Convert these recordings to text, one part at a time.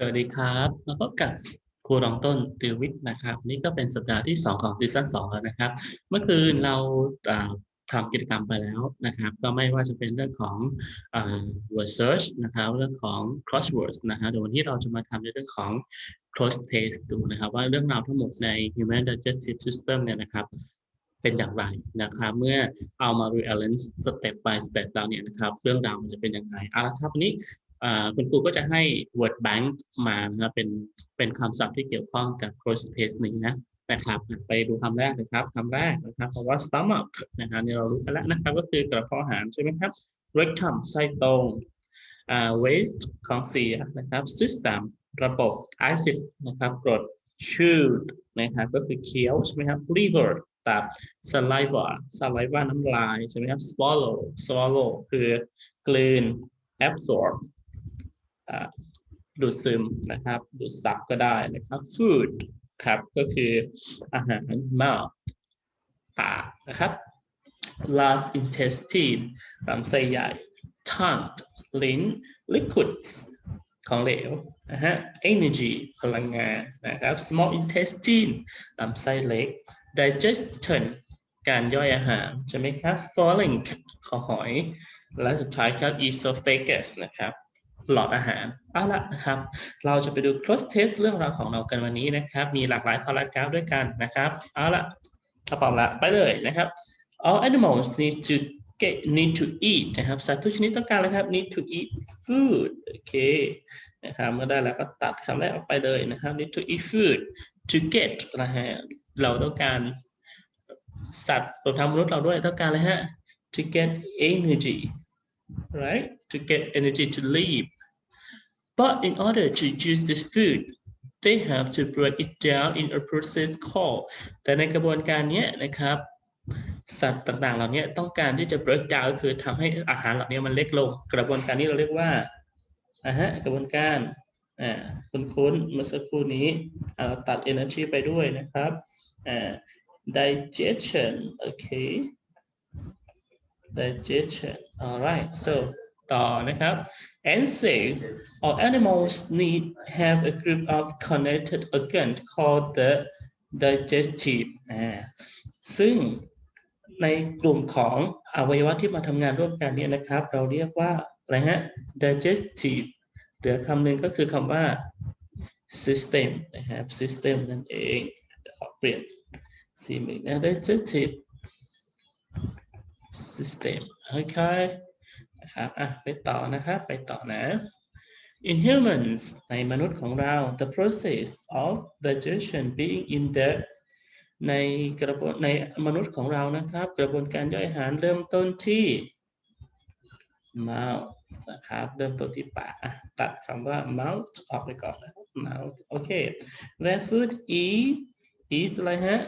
สวัสดีครับมาพบกับครูรองต้นติววิทย์นะครับ นี่ก็เป็นสัปดาห์ที่ 2 ของซีซั่น2แล้วนะครับ เมื่อคืนเราทำกิจกรรมไปแล้วนะครับ ก็ไม่ว่าจะเป็นเรื่องของอ word search นะครับ เรื่องของ crosswords นะฮะเดี๋ยววันนี้เราจะมาทำในเรื่องของ cross test ดูนะครับว่าเรื่องราวทั้งหมดใน human digestive system เนี่ยนะครับเป็นอย่างไรนะครับ เมื่อเอามา rearrange step by step แล้วเนี่ยนะครับ เรื่องราวมันจะเป็นยังไงเอาละครับวันนี้ คุณครูก็จะให้ word bank มานะครับเป็นเป็นคำศัพท์ที่เกี่ยวข้องกับ cross test นี้นะนะครับไปดูคำแรกนะครับคำแรกนะครับคำว่า stomach นะครับนี่เรารู้กันแล้วนะครับก็คือกระเพาะอาหารใช่ไหมครับ rectum ไส้ตรง waste ของเสียนะครับ system ระบบ acid นะครับกรด chewed นะครับก็คือเคี้ยวใช่ไหมครับ liver ตับ saliva saliva น้ำลายใช่ไหมครับ swallow swallow คือกลืน absorb ดูดซึมนะครับดูดซับก็ได้นะครับ food ครับก็คืออาหาร mouth ปากนะครับ large intestine ลำไส้ใหญ่ tongue ลิ้น liquids ของเหลวนะฮะ energy พลังงานนะครับ small intestine ลำไส้เล็ก digestion การย่อยอาหาร ใช่ไหมครับ falling ขอหอย และสุดท้ายครับ esophagus นะครับ หลอดอาหารเอาละนะครับ เราจะไปดู cross test เรื่องราวของเรากันวันนี้นะครับ มีหลากหลายพารากราฟด้วยกันนะครับเอาละถ้าพร้อมละไปเลยนะครับ all animals need to get need to eat นะครับสัตว์ทุกชนิดต้องการเลยครับ need to eat food โอเคนะครับเมื่อได้แล้วก็ตัดคำแรกออกไปเลยนะครับ need to eat food to get นะฮะเราต้องการสัตว์รวมทั้งมนุษย์เราด้วยต้องการเลยฮะ to get energy right to get energy to live but in order to use this food they have to break it down in a process called แต่ในกระบวนการเนี้ยนะครับ สัตว์ต่างๆ เหล่านี้ต้องการที่จะ break down ก็คือทำให้อาหารเหล่านี้มันเล็กลง กระบวนการนี้เราเรียกว่าอ่าฮะกระบวนการอ่าคุ้นๆเมื่อสักครู่นี้เราตัด energy ไปด้วยนะครับอ่า digestion okay digestion alright so ต่อนะครับ and say all animals need have a group of connected organs called the digestive ซึ่งในกลุ่มของอวัยวะที่มาทำงานร่วมกันเนี่ยนะครับ เราเรียกว่าอะไรฮะ digestive เหลือคำหนึ่งก็คือคำว่า system นะครับ system นั่นเองขอเปลี่ยนสีมือนะ digestive system โอเค นะครับอะไปต่อนะครับไปต่อนะ in humans ในมนุษย์ของเรา the process of digestion being in the ในกระบวนในมนุษย์ของเรานะครับ กระบวนการย่อยอาหารเริ่มต้นที่ mouth นะครับ เริ่มต้นที่ปากอะตัดคำว่า mouth ออกไปก่อนนะ mouth โอเค where food eat eat อะไรฮะ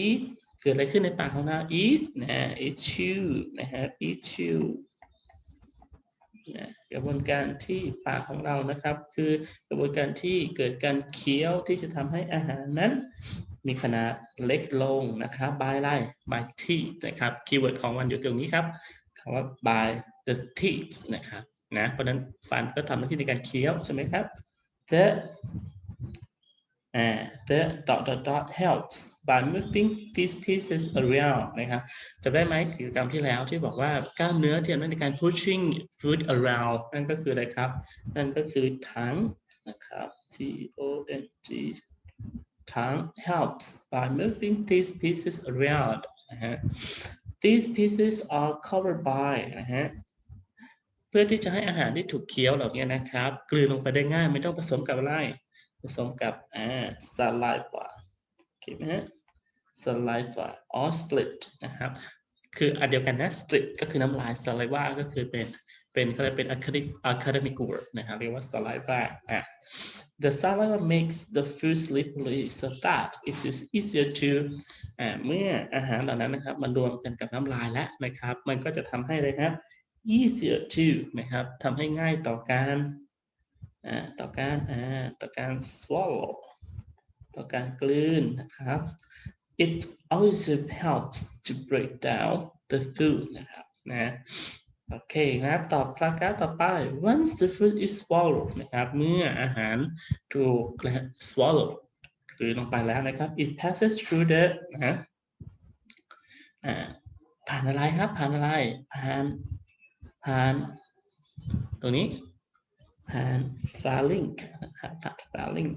eat เกิดอะไรขึ้นในปากของเรา eat นะ eat chew นะฮะ eat chew นะกระบวนการที่ปากของเรานะครับ คือกระบวนการที่เกิดการเคี้ยวที่จะทำให้อาหารนั้น มีขนาดเล็กลงนะครับ by อะไร by teeth นะครับคีย์เวิร์ดของมันอยู่ตรงนี้ครับคำว่า by the teeth นะครับนะเพราะฉะนั้นฟันก็ทำหน้าที่ในการเคี้ยวใช่ไหมครับ the อ่า the dot dot dot helps by moving these pieces around นะครับจำได้ไหมกิจกรรมที่แล้วที่บอกว่ากล้ามเนื้อที่ทำหน้าที่ในการ pushing food around นั่นก็คืออะไรครับ นั่นก็คือถังนะครับ T O N G tongue helps by moving these pieces around นะฮะ these pieces are covered by นะฮะเพื่อที่จะให้อาหารที่ถูกเคี้ยวเหล่านี้นะครับ กลืนลงไปได้ง่ายไม่ต้องผสมกับอะไร ผสมกับอ่า saliva โอเคไหมฮะ saliva or split นะครับ คืออันเดียวกันนะ split ก็คือน้ำลาย saliva ก็คือเป็นเป็นเขาเรียกเป็น academic academic word นะครับเรียกว่า saliva อะ The saliva makes the food slippery so that it is easier to อ่าเมื่ออาหารเหล่านั้นนะครับ มันรวมกันกับน้ำลายแล้วนะครับ มันก็จะทำให้เลยครับ easier to นะครับทำให้ง่ายต่อการ ต่อการอ่าต่อการ swallow ต่อการกลืนนะครับ it also helps to break down the food นะครับนะโอเคครับตอบปราการต่อไป once the food is swallowed นะครับ เมื่ออาหารถูก swallowed กลืนลงไปแล้วนะครับ it passes through the นะฮะอ่าผ่านอะไรครับ ผ่านอะไร ผ่าน ผ่าน ตรงนี้ ผ่าน pharynx นะครับผ่าน pharynx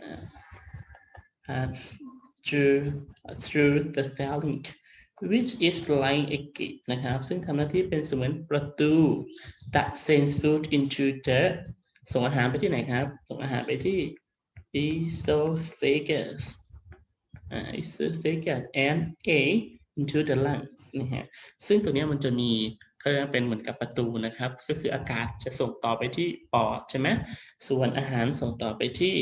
อ่าผ่าน through through the pharynx which is like a gate นะครับ ซึ่งทำหน้าที่เป็นเสมือนประตู that sends food into the ส่งอาหารไปที่ไหนครับ ส่งอาหารไปที่ esophagus อ่า esophagus and a into the lungs นะฮะ ซึ่งตัวเนี้ยมันจะมีเขาเรีย กว่าเป็นเหมือนกับประตูนะครับ ก็คืออากาศจะส่งต่อไปที่ปอดใช่ไหมส่วนอาหารส่งต่อไปที่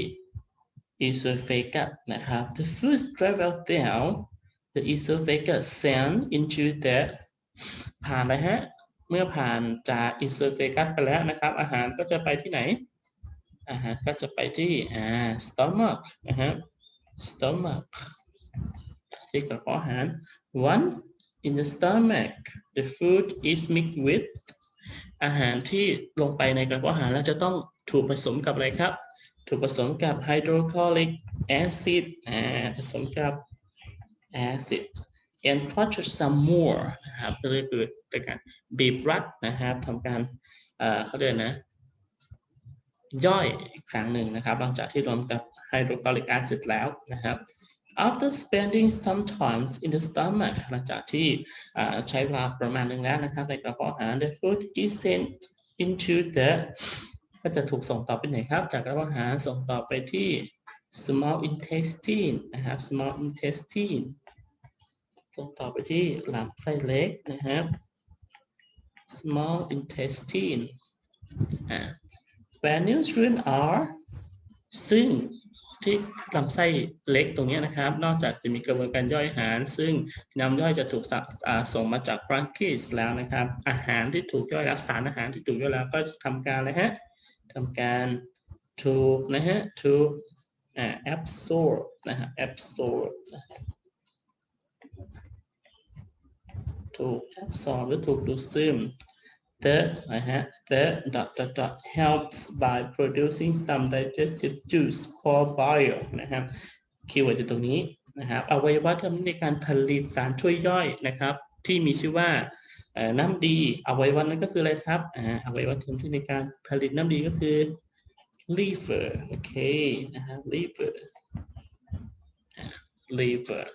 esophagus นะครับ the food travel down the esophagus send into the ผ่านไรฮะ เมื่อผ่านจาก esophagus ไปแล้วนะครับ อาหารก็จะไปที่ไหน อาหารก็จะไปที่อ่า stomach นะฮะ stomach ที่กระเพาะอาหาร once in the stomach the food is mixed with อาหารที่ลงไปในกระเพาะอาหารแล้วจะต้องถูกผสมกับอะไรครับ ถูกผสมกับ hydrochloric acid อ่าผสมกับ acid and produce some more นะครับก็คือเป็นการบีบรัดนะครับทำการเขาเรียกนะ ย่อยอีกครั้งหนึ่งนะครับ หลังจากที่รวมกับ hydrochloric acid แล้วนะครับ after spending some times in the stomach หลังจากที่ใช้เวลาประมาณหนึ่งแล้วนะครับ ในกระเพาะอาหาร the food is sent into the ก็จะถูกส่งต่อไปไหนครับ จากกระเพาะอาหารส่งต่อไปที่ small intestine นะครับ small intestine ส่งต่อไปที่ลำไส้เล็กนะครับ small intestine อ่า where nutrients are ซึ่ง ที่ลำไส้เล็กตรงนี้นะครับ นอกจากจะมีกระบวนการย่อยอาหาร ซึ่งน้ำย่อยจะถูกสะอ่าส่งมาจาก pancreas แล้วนะครับ อาหารที่ถูกย่อยแล้วสารอาหารที่ถูกย่อยแล้วก็ทำการอะไรฮะทำการถูกนะฮะถูกอ่า absorb นะฮะ absorb ถูก absorb หรือถูกดูดซึม the นะฮะ the dot dot dot helps by producing some digestive juice called bile นะครับคีย์เวิร์ดอยู่ตรงนี้นะครับอวัยวะทำในการผลิตสารช่วยย่อยนะครับ ที่มีชื่อว่าน้ำดีอวัยวะนั้นก็คืออะไรครับอ่าอวัยวะทำที่ในการผลิตน้ำดีก็คือ liver โอเคนะฮะ liver liver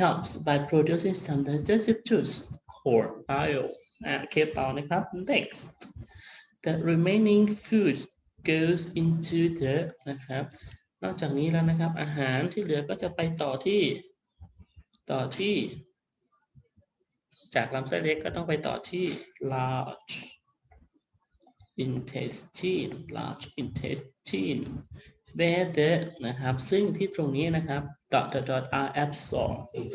helps by producing some digestive juice called bile อ่าโอเคต่อนะครับ next the remaining food goes into the นะครับ นอกจากนี้แล้วนะครับ อาหารที่เหลือก็จะไปต่อที่ ต่อที่ จากลำไส้เล็กก็ต้องไปต่อที่ large intestine large intestine where the นะครับ ซึ่งที่ตรงนี้นะครับ dot dot dot are absorbed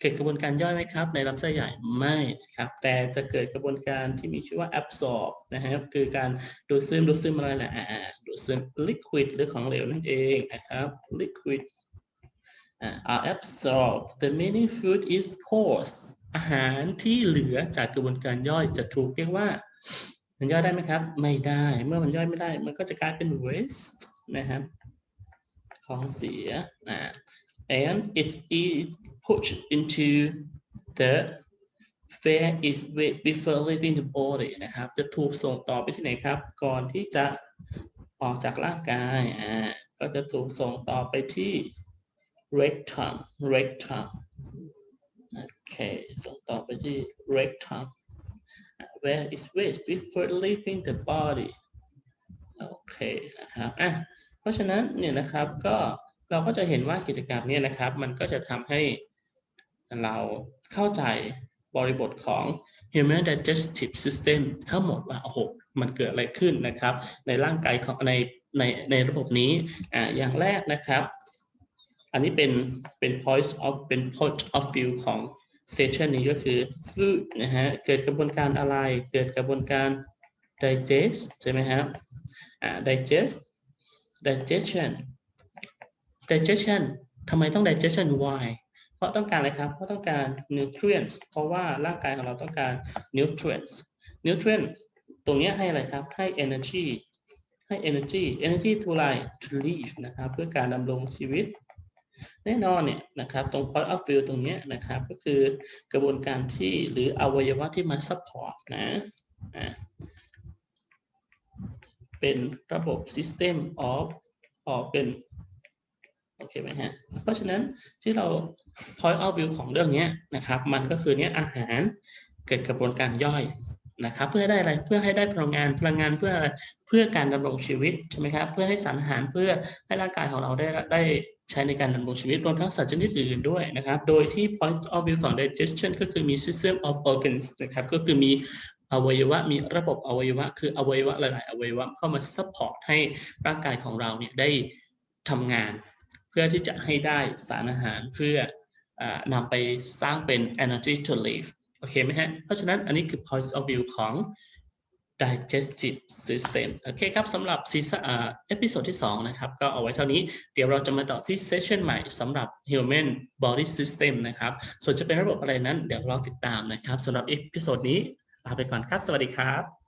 เกิดกระบวนการย่อยไหมครับ ในลำไส้ใหญ่ไม่ครับ แต่จะเกิดกระบวนการที่มีชื่อว่า absorb นะครับ คือการดูดซึมดูดซึมอะไรแหละอ่าดูดซึม liquid หรือของเหลวนั่นเองนะครับ liquid are absorbed the remaining food is coarse อาหารที่เหลือจากกระบวนการย่อยจะถูกเรียกว่า มันย่อยได้ไหมครับ ไม่ได้เมื่อมันย่อยไม่ได้ มันก็จะกลายเป็น waste นะครับ ของเสียอ่า and it is push into the where is before leaving the body นะครับ จะถูกส่งต่อไปที่ไหนครับ ก่อนที่จะออกจากร่างกายอ่าก็จะถูกส่งต่อไปที่ rectum rectum โอเคส่งต่อไปที่ rectum where is waste before leaving the body โอเคนะครับอะเพราะฉะนั้นเนี่ยนะครับก็เราก็จะเห็นว่ากิจกรรมเนี้นะครับ มันก็จะทำให้ เราเข้าใจบริบทของ human digestive system ทั้งหมดว่าโอ้โหมันเกิดอะไรขึ้นนะครับ ในร่างกายของในในในระบบนี้อ่าอย่างแรกนะครับ อันนี้เป็นเป็น point of เป็น point of view ของ session นี้ก็คือ food นะฮะเกิดกระบวนการอะไรเกิดกระบวนการ digest ใช่ไหมครับอ่า digest digestion digestion ทำไมต้อง digestion why เพราะต้องการอะไรครับ เพราะต้องการ nutrients เพราะว่าร่างกายของเราต้องการ nutrients nutrient ตรงนี้ให้อะไรครับ ให้ energy ให้ energy energy to life to live นะครับ เพื่อการดำรงชีวิต แน่นอนเนี่ยนะครับ ตรง point of view ตรงนี้นะครับ ก็คือกระบวนการที่หรืออวัยวะที่มา support นะอะเป็นระบบ system of ออกเป็น โอเคไหมฮะ เพราะฉะนั้นที่เรา point of view ของเรื่องนี้นะครับ มันก็คือเนี้ยอาหารเกิดกระบวนการย่อยนะครับ เพื่อให้ได้อะไรเพื่อให้ได้พลังงานพลังงานเพื่ออะไรเพื่อการดำรงชีวิตใช่ไหมครับ เพื่อให้สารอาหารเพื่อให้ร่างกายของเราได้ได้ใช้ในการดำรงชีวิตรวมทั้งสัตว์ชนิดอื่นด้วยนะครับ โดยที่ point of view ของ digestion ก็คือมี system of organs นะครับ ก็คือมีอวัยวะมีระบบอวัยวะ คืออวัยวะหลาย ๆ อวัยวะเข้ามา support ให้ร่างกายของเราเนี่ยได้ทำงาน เพื่อที่จะให้ได้สารอาหารเพื่อ นำไปสร้างเป็น energy to live โอเคไหมฮะ เพราะฉะนั้นอันนี้คือ point of view ของ digestive system โอเคครับสำหรับซีซั่นเอพิโซดที่ 2 นะครับ ก็เอาไว้เท่านี้ เดี๋ยวเราจะมาต่อที่เซสชันใหม่สำหรับ human body system นะครับ ส่วนจะเป็นระบบอะไรนั้น เดี๋ยวเราติดตามนะครับสำหรับเอพิโซดนี้ลาไปก่อนครับ สวัสดีครับ